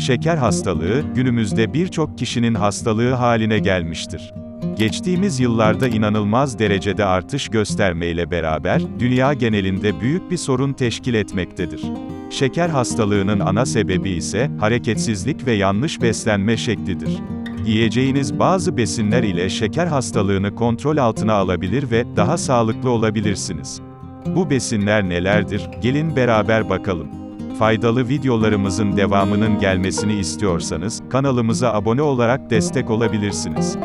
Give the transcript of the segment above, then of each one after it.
Şeker hastalığı, günümüzde birçok kişinin hastalığı haline gelmiştir. Geçtiğimiz yıllarda inanılmaz derecede artış göstermeyle beraber, dünya genelinde büyük bir sorun teşkil etmektedir. Şeker hastalığının ana sebebi ise, hareketsizlik ve yanlış beslenme şeklidir. Yiyeceğiniz bazı besinler ile şeker hastalığını kontrol altına alabilir ve daha sağlıklı olabilirsiniz. Bu besinler nelerdir? Gelin beraber bakalım. Faydalı videolarımızın devamının gelmesini istiyorsanız, kanalımıza abone olarak destek olabilirsiniz.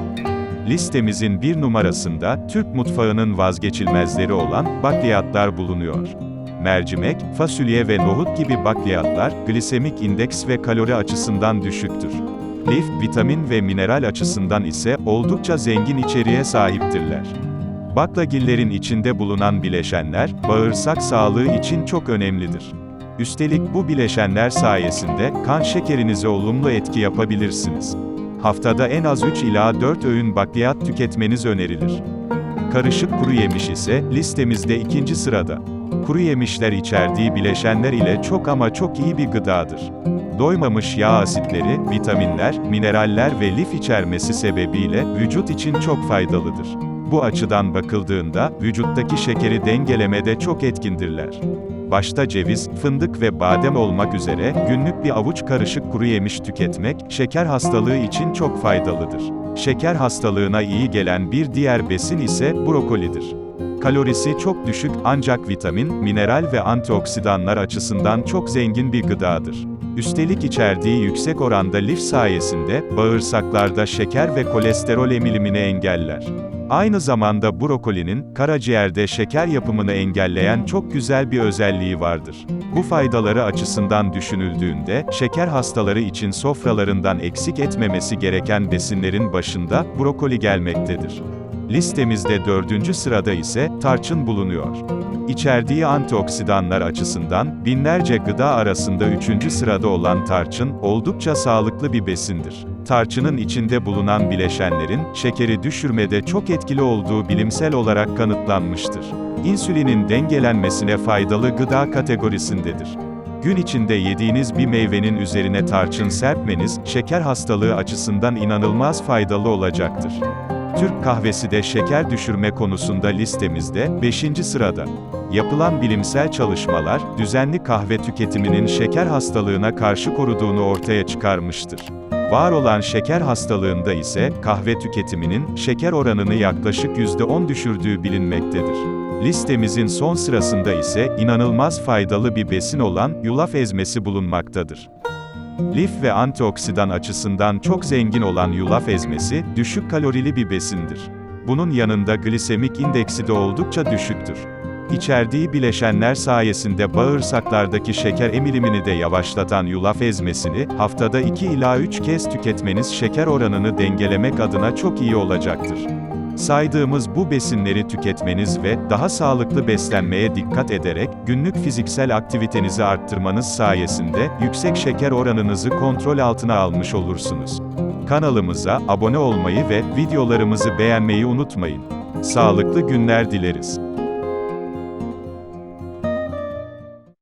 Listemizin bir numarasında, Türk mutfağının vazgeçilmezleri olan, bakliyatlar bulunuyor. Mercimek, fasulye ve nohut gibi bakliyatlar, glisemik indeks ve kalori açısından düşüktür. Lif, vitamin ve mineral açısından ise, oldukça zengin içeriğe sahiptirler. Baklagillerin içinde bulunan bileşenler, bağırsak sağlığı için çok önemlidir. Üstelik bu bileşenler sayesinde, kan şekerinize olumlu etki yapabilirsiniz. Haftada en az 3 ila 4 öğün bakliyat tüketmeniz önerilir. Karışık kuru yemiş ise, listemizde ikinci sırada. Kuru yemişler içerdiği bileşenler ile çok ama çok iyi bir gıdadır. Doymamış yağ asitleri, vitaminler, mineraller ve lif içermesi sebebiyle, vücut için çok faydalıdır. Bu açıdan bakıldığında, vücuttaki şekeri dengelemede çok etkindirler. Başta ceviz, fındık ve badem olmak üzere, günlük bir avuç karışık kuru yemiş tüketmek, şeker hastalığı için çok faydalıdır. Şeker hastalığına iyi gelen bir diğer besin ise, brokolidir. Kalorisi çok düşük, ancak vitamin, mineral ve antioksidanlar açısından çok zengin bir gıdadır. Üstelik içerdiği yüksek oranda lif sayesinde, bağırsaklarda şeker ve kolesterol emilimini engeller. Aynı zamanda brokolinin, karaciğerde şeker yapımını engelleyen çok güzel bir özelliği vardır. Bu faydaları açısından düşünüldüğünde, şeker hastaları için sofralarından eksik etmemesi gereken besinlerin başında, brokoli gelmektedir. Listemizde dördüncü sırada ise, tarçın bulunuyor. İçerdiği antioksidanlar açısından, binlerce gıda arasında üçüncü sırada olan tarçın, oldukça sağlıklı bir besindir. Tarçının içinde bulunan bileşenlerin, şekeri düşürmede çok etkili olduğu bilimsel olarak kanıtlanmıştır. İnsülinin dengelenmesine faydalı gıda kategorisindedir. Gün içinde yediğiniz bir meyvenin üzerine tarçın serpmeniz, şeker hastalığı açısından inanılmaz faydalı olacaktır. Türk kahvesi de şeker düşürme konusunda listemizde 5. sırada. Yapılan bilimsel çalışmalar, düzenli kahve tüketiminin şeker hastalığına karşı koruduğunu ortaya çıkarmıştır. Var olan şeker hastalığında ise, kahve tüketiminin, şeker oranını yaklaşık %10 düşürdüğü bilinmektedir. Listemizin son sırasında ise, inanılmaz faydalı bir besin olan, yulaf ezmesi bulunmaktadır. Lif ve antioksidan açısından çok zengin olan yulaf ezmesi, düşük kalorili bir besindir. Bunun yanında glisemik indeksi de oldukça düşüktür. İçerdiği bileşenler sayesinde bağırsaklardaki şeker emilimini de yavaşlatan yulaf ezmesini, haftada 2 ila 3 kez tüketmeniz şeker oranını dengelemek adına çok iyi olacaktır. Saydığımız bu besinleri tüketmeniz ve daha sağlıklı beslenmeye dikkat ederek günlük fiziksel aktivitenizi arttırmanız sayesinde yüksek şeker oranınızı kontrol altına almış olursunuz. Kanalımıza abone olmayı ve videolarımızı beğenmeyi unutmayın. Sağlıklı günler dileriz.